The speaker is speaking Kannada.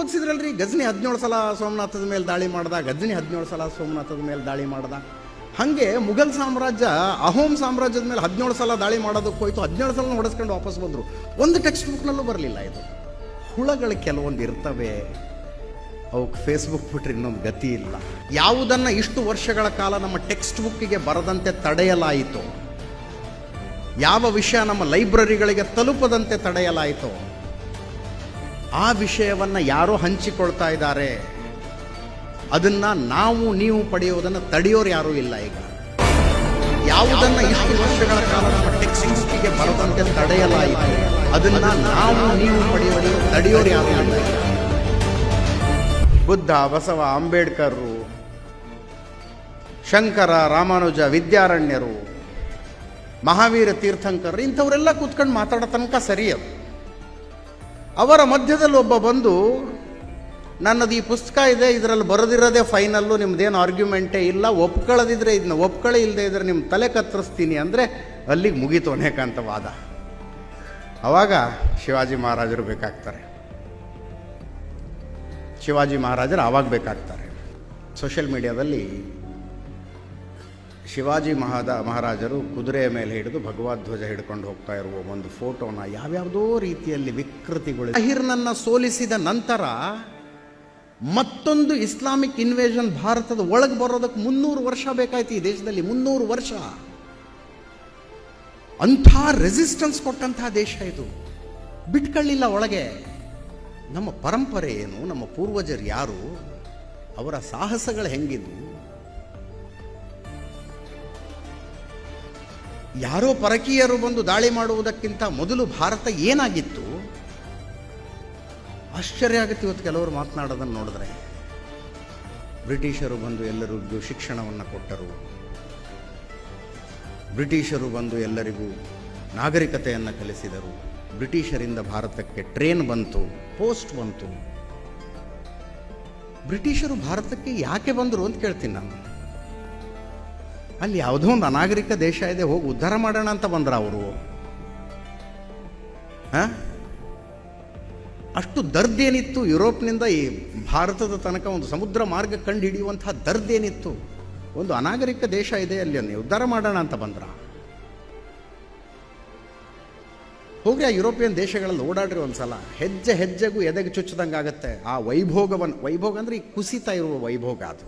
ಓದಿಸಿದ್ರಲ್ರಿ? ಗಜನಿ ಹದಿನೇಳು ಸಲ ಸೋಮನಾಥದ ಮೇಲೆ ದಾಳಿ ಮಾಡ್ದ, ಗಜನಿ ಹದಿನೇಳು ಸಲ ಸೋಮನಾಥದ ಮೇಲೆ ದಾಳಿ ಮಾಡ್ದ. ಹಾಗೆ ಮುಘಲ್ ಸಾಮ್ರಾಜ್ಯ, ಅಹೋಮ್ ಸಾಮ್ರಾಜ್ಯದ ಮೇಲೆ ಹದಿನೇಳು ಸಲ ದಾಳಿ ಮಾಡೋದಕ್ಕೆ ಹೋಯ್ತು, ಹದಿನೇಳು ಸಲ ಹೊಡೆಸ್ಕೊಂಡು ವಾಪಸ್ ಬಂದರು. ಒಂದು ಟೆಕ್ಸ್ಟ್ ಬುಕ್ನಲ್ಲೂ ಬರಲಿಲ್ಲ ಇದು. ಹುಳಗಳು ಕೆಲವೊಂದು ಇರ್ತವೆ, ಅವಕ್ಕೆ ಫೇಸ್ಬುಕ್ ಬಿಟ್ರೆ ಇನ್ನೊಂದು ಗತಿ ಇಲ್ಲ. ಯಾವುದನ್ನು ಇಷ್ಟು ವರ್ಷಗಳ ಕಾಲ ನಮ್ಮ ಟೆಕ್ಸ್ಟ್ ಬುಕ್ಕಿಗೆ ಬರದಂತೆ ತಡೆಯಲಾಯಿತು? ಯಾವ ವಿಷಯ ನಮ್ಮ ಲೈಬ್ರರಿಗಳಿಗೆ ತಲುಪದಂತೆ ತಡೆಯಲಾಯಿತು? ಆ ವಿಷಯವನ್ನು ಯಾರೋ ಹಂಚಿಕೊಳ್ತಾ ಇದ್ದಾರೆ, ಅದನ್ನ ನಾವು ನೀವು ಪಡೆಯೋದನ್ನು ತಡೆಯೋರು ಯಾರೂ ಇಲ್ಲ ಈಗ. ಯಾವುದನ್ನು ಇಷ್ಟು ವರ್ಷಗಳ ಕಾಲ ನಮ್ಮ ಟೆಕ್ಸ್ಟಿಂಗ್ಸ್ಗೆ ಬರದಂತೆ ತಡೆಯಲಾಯಿತು, ಅದನ್ನ ನಾವು ನೀವು ಪಡೆಯೋದು ತಡೆಯೋರು ಯಾರೂ ಇಲ್ಲ ಬುದ್ಧ, ಬಸವ ಅಂಬೇಡ್ಕರ್ರು ಶಂಕರ, ರಾಮಾನುಜ, ವಿದ್ಯಾರಣ್ಯರು, ಮಹಾವೀರ ತೀರ್ಥಂಕರ್ ಇಂಥವರೆಲ್ಲ ಕೂತ್ಕೊಂಡು ಮಾತಾಡೋ ತನಕ ಸರಿ ಅದು. ಅವರ ಮಧ್ಯದಲ್ಲಿ ಒಬ್ಬ ಬಂದು, ನನ್ನದು ಈ ಪುಸ್ತಕ ಇದೆ, ಇದರಲ್ಲಿ ಬರೆದಿರೋದೇ ಫೈನಲ್ಲು ನಿಮ್ಮದೇನು ಆರ್ಗ್ಯುಮೆಂಟೇ ಇಲ್ಲ, ಒಪ್ಕೊಳ್ಳೋದಿದ್ರೆ ಇದನ್ನ ಒಪ್ಕೊಳ್ಳೆ ಇಲ್ಲದೆ ಇದ್ರೆ ನಿಮ್ಮ ತಲೆ ಕತ್ತರಿಸ್ತೀನಿ ಅಂದರೆ ಅಲ್ಲಿಗೆ ಮುಗೀತು ಅನೇಕಾಂತ ವಾದ. ಆವಾಗ ಶಿವಾಜಿ ಮಹಾರಾಜರು ಬೇಕಾಗ್ತಾರೆ. ಶಿವಾಜಿ ಮಹಾರಾಜರು ಆವಾಗ ಬೇಕಾಗ್ತಾರೆ. ಸೋಷಿಯಲ್ ಮೀಡಿಯಾದಲ್ಲಿ ಶಿವಾಜಿ ಮಹಾದ ಮಹಾರಾಜರು ಕುದುರೆಯ ಮೇಲೆ ಹಿಡಿದು ಭಗವದ್ಧ್ವಜ ಹಿಡ್ಕೊಂಡು ಹೋಗ್ತಾ ಇರುವ ಒಂದು ಫೋಟೋನ ಯಾವ್ಯಾವುದೋ ರೀತಿಯಲ್ಲಿ ವಿಕೃತಿಗಳು ಅಹಿರ್ನನ್ನ ಸೋಲಿಸಿದ ನಂತರ ಮತ್ತೊಂದು ಇಸ್ಲಾಮಿಕ್ ಇನ್ವೇಷನ್ ಭಾರತದ ಒಳಗೆ ಬರೋದಕ್ಕೆ ಮುನ್ನೂರು ವರ್ಷ ಬೇಕಾಯ್ತು ಈ ದೇಶದಲ್ಲಿ, ಮುನ್ನೂರು ವರ್ಷ. ಅಂಥ ರೆಸಿಸ್ಟೆನ್ಸ್ ಕೊಟ್ಟಂತಹ ದೇಶ ಇದು. ಬಿಟ್ಕೊಳ್ಳಿಲ್ಲ ಒಳಗೆ. ನಮ್ಮ ಪರಂಪರೆ ಏನು, ನಮ್ಮ ಪೂರ್ವಜರು ಯಾರು, ಅವರ ಸಾಹಸಗಳು ಹೆಂಗಿದ್ವು? ಯಾರೋ ಪರಕೀಯರು ಬಂದು ದಾಳಿ ಮಾಡುವುದಕ್ಕಿಂತ ಮೊದಲು ಭಾರತ ಏನಾಗಿತ್ತು? ಆಶ್ಚರ್ಯ ಆಗುತ್ತೆ ಇವತ್ತು ಕೆಲವರು ಮಾತನಾಡೋದನ್ನು ನೋಡಿದ್ರೆ. ಬ್ರಿಟಿಷರು ಬಂದು ಎಲ್ಲರಿಗೂ ಶಿಕ್ಷಣವನ್ನು ಕೊಟ್ಟರು. ಬ್ರಿಟಿಷರು ಬಂದು ಎಲ್ಲರಿಗೂ ನಾಗರಿಕತೆಯನ್ನು ಕಲಿಸಿದರು. ಬ್ರಿಟಿಷರಿಂದ ಭಾರತಕ್ಕೆ ಟ್ರೇನ್ ಬಂತು, ಪೋಸ್ಟ್ ಬಂತು. ಬ್ರಿಟಿಷರು ಭಾರತಕ್ಕೆ ಯಾಕೆ ಬಂದರು ಅಂತ ಕೇಳ್ತೀನಿ ನಾನು. ಅಲ್ಲಿ ಯಾವುದೋ ಒಂದು ಅನಾಗರಿಕ ದೇಶ ಇದೆ, ಹೋಗಿ ಉದ್ಧಾರ ಮಾಡೋಣ ಅಂತ ಬಂದ್ರ ಅವರು. ಅಷ್ಟು ದರ್ದೇನಿತ್ತು ಯುರೋಪ್ನಿಂದ ಈ ಭಾರತದ ತನಕ ಒಂದು ಸಮುದ್ರ ಮಾರ್ಗ ಕಂಡು ಹಿಡಿಯುವಂತಹ ದರ್ದೇನಿತ್ತು. ಒಂದು ಅನಾಗರಿಕ ದೇಶ ಇದೆ ಅಲ್ಲಿ ಅಲ್ಲಿ ಉದ್ಧಾರ ಮಾಡೋಣ ಅಂತ ಬಂದ್ರ. ಹೋಗಿ ಆ ಯುರೋಪಿಯನ್ ದೇಶಗಳಲ್ಲಿ ಓಡಾಡ್ರಿ ಒಂದ್ಸಲ. ಹೆಜ್ಜೆ ಹೆಜ್ಜೆಗೂ ಎದೆಗೆ ಚುಚ್ಚದಂಗೆ ಆಗುತ್ತೆ ಆ ವೈಭೋಗವನ್ನು ವೈಭೋಗ ಅಂದ್ರೆ ಈ ಕುಸಿತ ಇರುವ ವೈಭೋಗ ಅದು.